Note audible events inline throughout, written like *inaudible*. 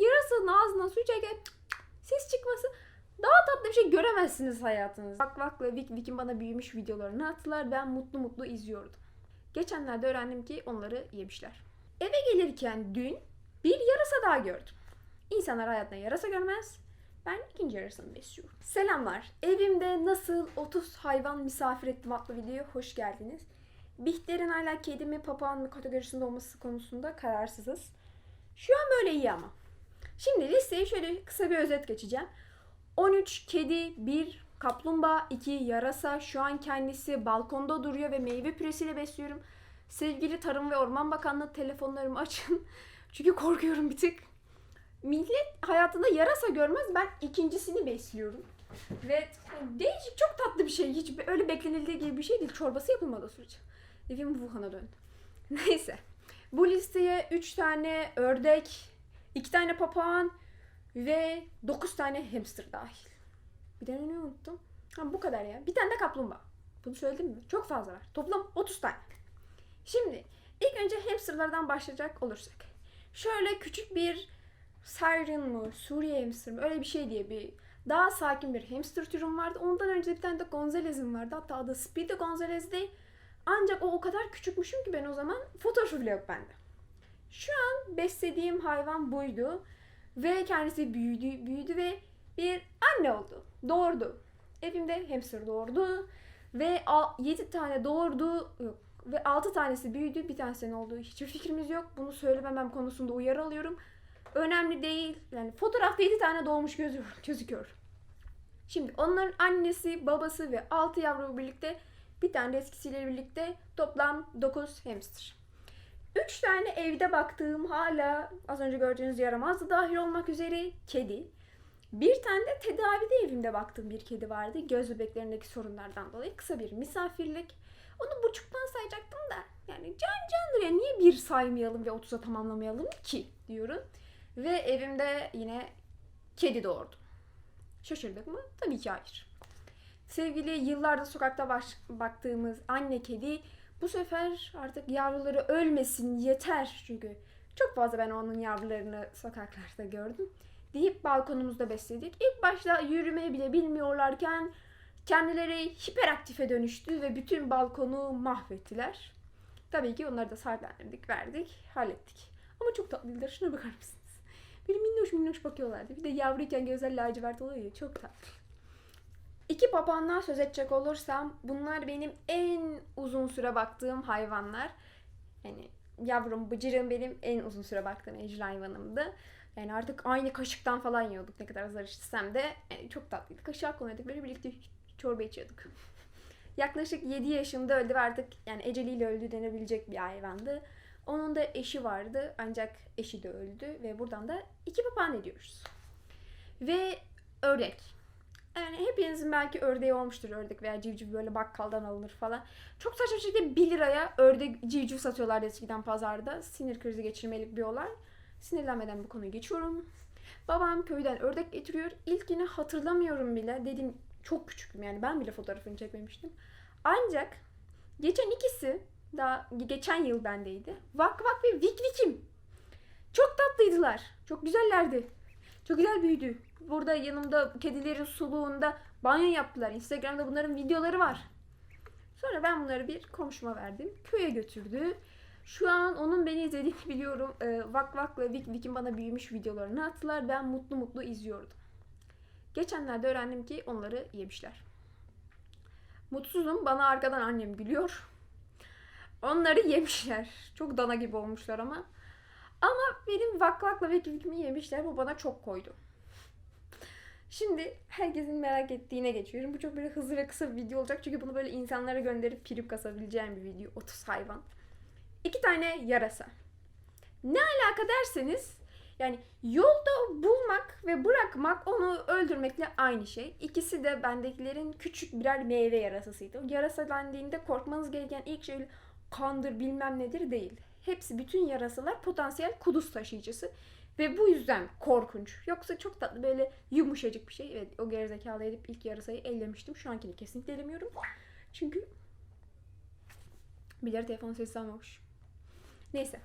Yarasının ağzına su çeker. Ses çıkması. Daha tatlı bir şey göremezsiniz hayatınızda. Vak Vak ve Vik Vik'in bana büyümüş videolarını attılar. Ben mutlu mutlu izliyordum. Geçenlerde öğrendim ki onları yemişler. Eve gelirken dün bir yarasa daha gördüm. İnsanlar hayatında yarasa görmez. Ben ikinci yarasını besliyorum. Selamlar. Evimde nasıl 30 hayvan misafir ettim adlı videoya hoş geldiniz. Bihter'in hala kedi mi papağan mı kategorisinde olması konusunda kararsızız. Şu an böyle iyi ama. Şimdi listeyi şöyle kısa bir özet geçeceğim. 13 kedi, 1 kaplumbağa, 2 yarasa. Şu an kendisi balkonda duruyor ve meyve püresiyle besliyorum. Sevgili Tarım ve Orman Bakanlığı telefonlarımı açın. *laughs* Çünkü korkuyorum bir tık. Millet hayatında yarasa görmez. Ben ikincisini besliyorum. Ve değişik çok tatlı bir şey. Hiç öyle beklenildiği gibi bir şey değil. Çorbası yapılmadı sürece. Evim Wuhan'a döndü. *laughs* Neyse. Bu listeye 3 tane ördek, 2 tane papağan ve 9 tane hamster dahil. Bir tane ne unuttum? Ha bu kadar ya. Bir tane de kaplumbağa. Bunu söyledim mi? Çok fazla var. Toplam 30 tane. Şimdi ilk önce hamsterlardan başlayacak olursak. Şöyle küçük bir Siren mı, Suriye hamster mı öyle bir şey diye bir daha sakin bir hamster türüm vardı. Ondan önce bir tane de Gonzalez'im vardı. Hatta adı Speedy Gonzalez değil. Ancak o o kadar küçükmüşüm ki ben o zaman fotoğrafı bile yok bende. Şu an beslediğim hayvan buydu. Ve kendisi büyüdü, büyüdü ve bir anne oldu. Doğurdu. Evimde hamster doğurdu. Ve 7 tane doğurdu. Ve 6 tanesi büyüdü. Bir tanesinin olduğu hiçbir fikrimiz yok. Bunu söylememem konusunda uyarı alıyorum. Önemli değil. Yani fotoğrafta 7 tane doğmuş gözüküyor. gözüküyor. Şimdi onların annesi, babası ve 6 yavru birlikte bir tane de eskisiyle birlikte toplam 9 hamster. 3 tane evde baktığım hala az önce gördüğünüz yaramaz dahil olmak üzere kedi. Bir tane de tedavide evimde baktığım bir kedi vardı. Göz bebeklerindeki sorunlardan dolayı kısa bir misafirlik. Onu buçuktan sayacaktım da yani can candır ya niye bir saymayalım ve 30'a tamamlamayalım ki diyorum. Ve evimde yine kedi doğurdu. Şaşırdık mı? Tabii ki hayır. Sevgili yıllardır sokakta baş, baktığımız anne kedi bu sefer artık yavruları ölmesin yeter çünkü çok fazla ben onun yavrularını sokaklarda gördüm deyip balkonumuzda besledik. İlk başta yürümeyi bile bilmiyorlarken kendileri hiperaktife dönüştü ve bütün balkonu mahvettiler. Tabii ki onları da sahiplendirdik, verdik, hallettik. Ama çok tatlıydılar. Şuna bakar mısınız? Bir minnoş minnoş bakıyorlardı. Bir de yavruyken gözler lacivert oluyor ya. Çok tatlı. İki papağandan söz edecek olursam bunlar benim en uzun süre baktığım hayvanlar. Yani yavrum bıcırım benim en uzun süre baktığım evcil hayvanımdı. Yani artık aynı kaşıktan falan yiyorduk ne kadar zar içsem de yani çok tatlıydı. Kaşığa konuyorduk böyle birlikte çorba içiyorduk. *laughs* Yaklaşık 7 yaşında öldü ve artık yani eceliyle öldü denebilecek bir hayvandı. Onun da eşi vardı ancak eşi de öldü ve buradan da iki papağan ediyoruz. Ve ördek. Yani hepinizin belki ördeği olmuştur ördek veya civciv böyle bakkaldan alınır falan. Çok saçma şekilde 1 liraya ördek civciv satıyorlardı eskiden pazarda. Sinir krizi geçirmelik bir olay. Sinirlenmeden bu konuyu geçiyorum. Babam köyden ördek getiriyor. İlkini hatırlamıyorum bile. Dedim çok küçüktüm yani ben bile fotoğrafını çekmemiştim. Ancak geçen ikisi daha geçen yıl bendeydi. Vak Vak ve Vik Vik'im. Çok tatlıydılar. Çok güzellerdi. Çok güzel büyüdü. Burada yanımda kedilerin suluğunda banyo yaptılar. Instagram'da bunların videoları var. Sonra ben bunları bir komşuma verdim. Köye götürdü. Şu an onun beni izlediğini *laughs* biliyorum. Ee, Vak Vak ve Vik Vik'in bana büyümüş videolarını attılar. Ben mutlu mutlu izliyordum. Geçenlerde öğrendim ki onları yemişler. Mutsuzum. Bana arkadan annem gülüyor. Onları yemişler. Çok dana gibi olmuşlar ama. Ama benim vaklakla ve kivkimi yemişler. Bu bana çok koydu. Şimdi herkesin merak ettiğine geçiyorum. Bu çok böyle hızlı ve kısa bir video olacak. Çünkü bunu böyle insanlara gönderip pirip kasabileceğim bir video. 30 hayvan. İki tane yarasa. Ne alaka derseniz yani yolda bulmak ve bırakmak onu öldürmekle aynı şey. İkisi de bendekilerin küçük birer meyve yarasasıydı. Yarasa dendiğinde korkmanız gereken ilk şey kandır bilmem nedir değil. Hepsi bütün yarasalar potansiyel kuduz taşıyıcısı. Ve bu yüzden korkunç. Yoksa çok tatlı böyle yumuşacık bir şey. Evet o gerizekalı edip ilk yarasayı ellemiştim. Şu ankini kesinlikle elemiyorum. Çünkü birileri telefonu sesi almamış. Neyse.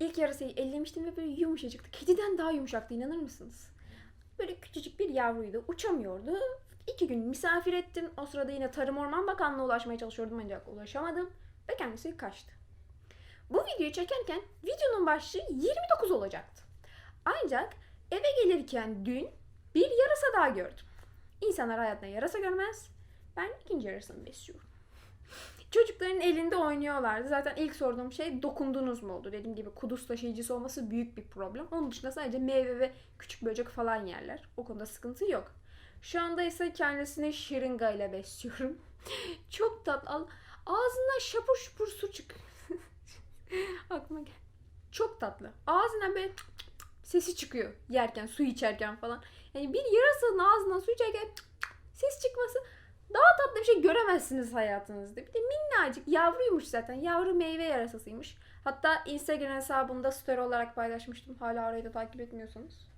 İlk yarasayı ellemiştim ve böyle yumuşacıktı. Kediden daha yumuşaktı inanır mısınız? Böyle küçücük bir yavruydu. Uçamıyordu. İki gün misafir ettim. O sırada yine Tarım Orman Bakanlığı'na ulaşmaya çalışıyordum ancak ulaşamadım. Ve kendisi kaçtı. Bu videoyu çekerken videonun başlığı 29 olacaktı. Ancak eve gelirken dün bir yarasa daha gördüm. İnsanlar hayatında yarasa görmez. Ben ikinci yarasını besliyorum. Çocukların elinde oynuyorlardı. Zaten ilk sorduğum şey dokundunuz mu oldu. Dediğim gibi kuduz taşıyıcısı olması büyük bir problem. Onun dışında sadece meyve ve küçük böcek falan yerler. O konuda sıkıntı yok. Şu anda ise kendisini şırınga ile besliyorum. *laughs* Çok tatlı. Ağzından şapur şupur su çık. *laughs* Aklıma gel. Çok tatlı. Ağzından böyle sesi çıkıyor yerken, su içerken falan. Yani bir yarasanın ağzından su içerken ses çıkması daha tatlı bir şey göremezsiniz hayatınızda. Bir de minnacık yavruymuş zaten. Yavru meyve yarasasıymış. Hatta Instagram hesabımda story olarak paylaşmıştım. Hala orayı da takip etmiyorsanız.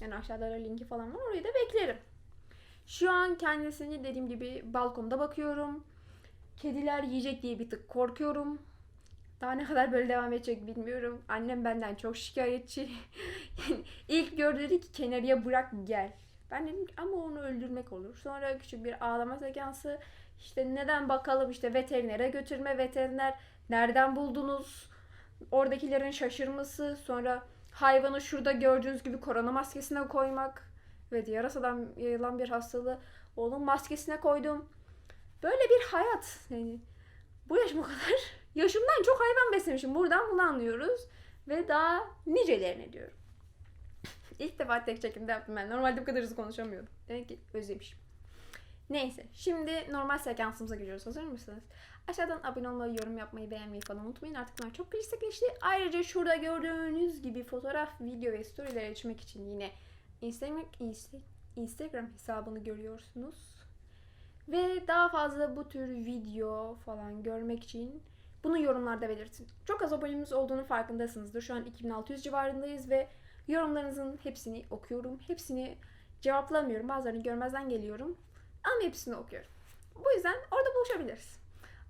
Yani aşağıda da linki falan var. Orayı da beklerim. Şu an kendisini dediğim gibi balkonda bakıyorum. Kediler yiyecek diye bir tık korkuyorum. Daha ne kadar böyle devam edecek bilmiyorum. Annem benden çok şikayetçi. yani *laughs* ilk gördü dedi ki kenarıya bırak gel. Ben dedim ki ama onu öldürmek olur. Sonra küçük bir ağlama sekansı. İşte neden bakalım işte veterinere götürme. Veteriner nereden buldunuz? Oradakilerin şaşırması. Sonra hayvanı şurada gördüğünüz gibi korona maskesine koymak. Ve yarasadan yayılan bir hastalığı onun maskesine koydum. Böyle bir hayat. Yani bu yaşıma kadar yaşımdan çok hayvan beslemişim. Buradan bunu anlıyoruz. Ve daha nicelerini diyorum. *laughs* İlk defa tek çekimde yaptım ben. Normalde bu kadar hızlı konuşamıyordum. Demek ki özlemişim. Neyse. Şimdi normal sekansımıza giriyoruz. Hazır mısınız? Aşağıdan abone olmayı, yorum yapmayı, beğenmeyi falan unutmayın. Artık bunlar çok klasikleşti. Ayrıca şurada gördüğünüz gibi fotoğraf, video ve storyler açmak için yine Instagram, Insta- Instagram hesabını görüyorsunuz. Ve daha fazla bu tür video falan görmek için bunu yorumlarda belirtin. Çok az abonemiz olduğunu farkındasınızdır. Şu an 2600 civarındayız ve yorumlarınızın hepsini okuyorum. Hepsini cevaplamıyorum. Bazılarını görmezden geliyorum. Ama hepsini okuyorum. Bu yüzden orada buluşabiliriz.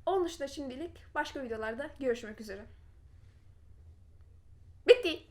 Onun dışında şimdilik başka videolarda görüşmek üzere. Bitti.